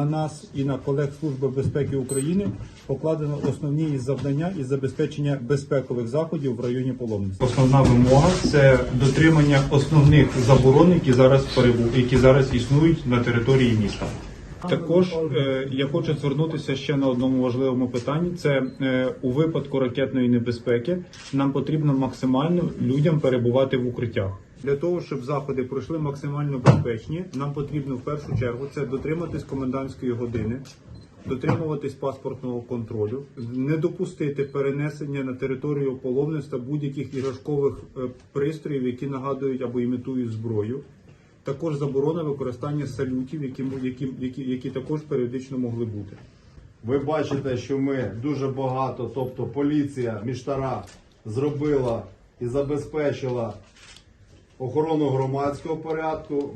на нас і на колег Служби безпеки України покладено основні завдання із забезпечення безпекових заходів в районі Поломниці. Основна вимога це дотримання основних заборон, які зараз перебув, які зараз існують на території міста. Також е, я хочу звернутися ще на одному важливому питанні: це е, у випадку ракетної небезпеки нам потрібно максимально людям перебувати в укриттях. Для того щоб заходи пройшли максимально безпечні, нам потрібно в першу чергу це дотриматись комендантської години, дотримуватись паспортного контролю, не допустити перенесення на територію половництва будь-яких іграшкових е, пристроїв, які нагадують або імітують зброю. Також заборона використання салютів, які, які, які, які також періодично могли бути. Ви бачите, що ми дуже багато, тобто поліція, міштара зробила і забезпечила охорону громадського порядку.